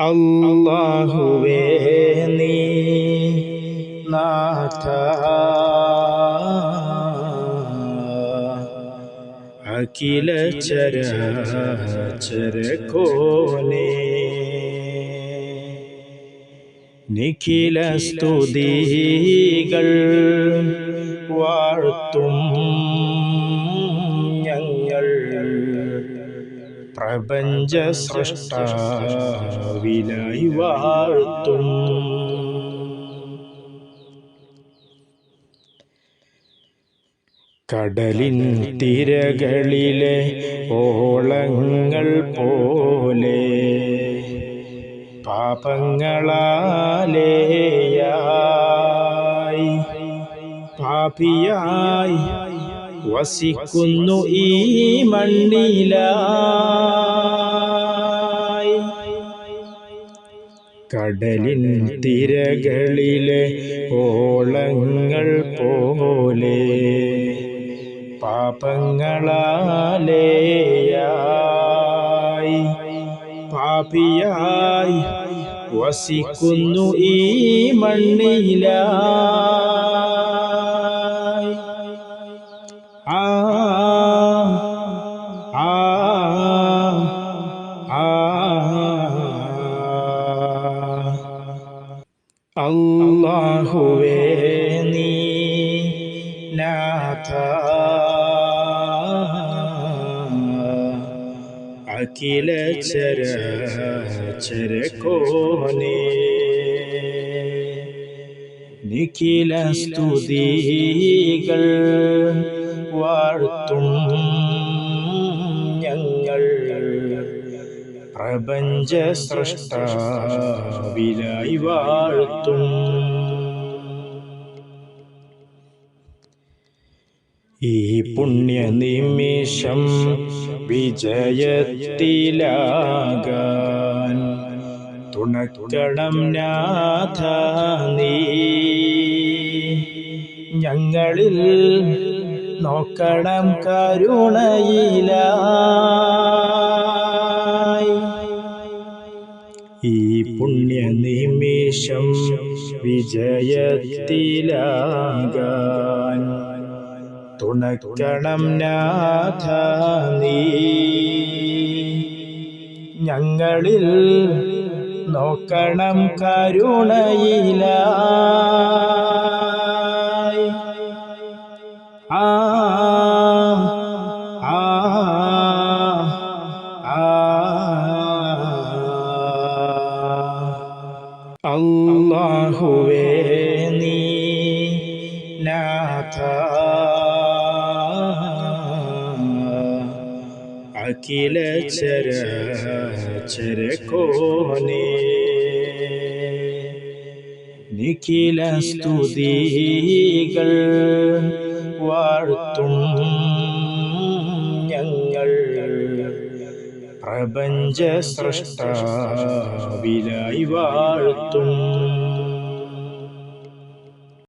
അല്ലാഹുവേ നീ നാഥ. അഖില ചര കോനേ നിഖില സ്തുതികൾ വാഴ്ത്തും പ്രപഞ്ച സൃഷ്ടാവിലായി വാഴ്ത്തും കടലിൻ തിരകളിലെ ഓളങ്ങൾ പോലെ പാപങ്ങളാലേയായി. പാപിയായി വസിക്കുന്നു ഈ മണ്ണിലായി. കടലിൻ തിരകളിലെ ഓളങ്ങൾ പോലെ പാപങ്ങളാലേയായി. പാപിയായി വസിക്കുന്നു ഈ മണ്ണിലായി. അല്ലാഹുവേ നീ നാഥ. അഖില ചര കോനേ നിഖില സ്തുതികൾ വാഴ്ത്തും. പ്രപഞ്ച സൃഷ്ടാവിലായി വാഴ്ത്തും ഈ പുണ്യ നിമിഷം വിജയത്തിലാകാൻ തുണക്കണം നാഥ നീ. ഞങ്ങളിൽ നോക്കണം കരുണയിലായി ഈ പുണ്യ നിമിഷം വിജയത്തിലാകാൻ തുണക്കണം നാഥ നീ. ഞങ്ങളിൽ നോക്കണം കരുണയിലായി അല്ലാഹുവേ നീ നാഥ. അഖില ചര ചര കോനെ നിഖില സ്തുതികൾ വാഴ്ത്തും. പ്രപഞ്ച സൃഷ്ടാവിലായി വാഴ്ത്തും.